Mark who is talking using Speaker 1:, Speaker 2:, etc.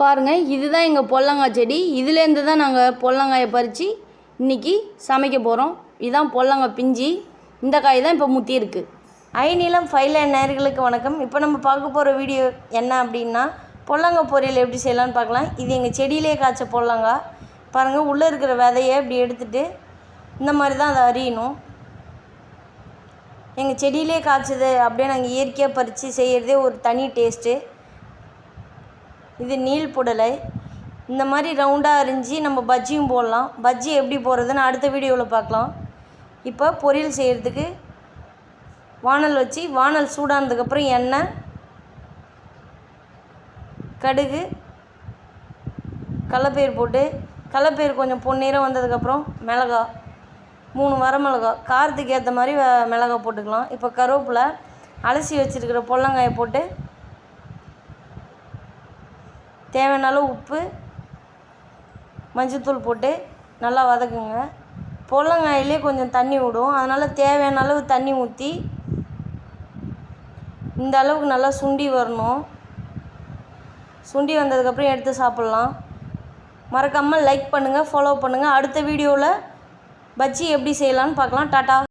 Speaker 1: பாருங்கள் இதுதான் எங்கள் பொல்லங்காய் செடி. இதுலேருந்து தான் நாங்கள் பொல்லங்காயை பறித்து இன்றைக்கி சமைக்க போகிறோம் இதுதான் பொல்லங்காய் பிஞ்சு. இந்த காய் தான் இப்போ முத்தி இருக்குது ஐநீளம் ஃபைல நேர்களுக்கு வணக்கம். இப்போ நம்ம பார்க்க போகிற வீடியோ என்ன அப்படின்னா பொல்லங்காய் பொரியல் எப்படி செய்யலாம்னு பார்க்கலாம். இது எங்கள் செடியிலே காய்ச்ச பொல்லங்காய். பாருங்கள் உள்ளே இருக்கிற விதையை இப்படி எடுத்துட்டு இந்த மாதிரி தான் அதை அறியணும் எங்கள் செடியிலே காய்ச்சது அப்படியே நாங்கள் இயற்கையாக பறித்து செய்கிறதே ஒரு தனி டேஸ்ட்டு இது நீள் புடலை. இந்த மாதிரி ரவுண்டாக அரிஞ்சு நம்ம பஜ்ஜியும் போடலாம். பஜ்ஜி எப்படி போடுறதுன்னு அடுத்த வீடியோவில் பார்க்கலாம். இப்போ பொரியல் செய்கிறதுக்கு வானல் வச்சு வானல் சூடானதுக்கப்புறம் எண்ணெய் கடுகு கடலப்பயிர் போட்டு கடலப்பயிர் கொஞ்சம் பொன்னிறம் வந்ததுக்கப்புறம் மிளகா மூணு வரமிளகா காரத்துக்கு ஏற்ற மாதிரி வ- மிளகா போட்டுக்கலாம். இப்போ கருவேப்பிலை அலசி வச்சுருக்கிற பொல்லங்காயை போட்டு தேவையான அளவு உப்பு மஞ்சத்தூள் போட்டு நல்லா வதக்குங்க. பொல்லங்காயிலே கொஞ்சம் தண்ணி விடும். அதனால் தேவையான அளவு தண்ணி ஊற்றி இந்த அளவுக்கு நல்லா சுண்டி வரணும். சுண்டி வந்ததுக்கப்புறம் எடுத்து சாப்பிட்லாம். மறக்காமல் லைக் பண்ணுங்கள் ஃபாலோ பண்ணுங்கள் அடுத்த வீடியோவில் பஜ்ஜி எப்படி செய்யலான்னு பார்க்கலாம். டாட்டா.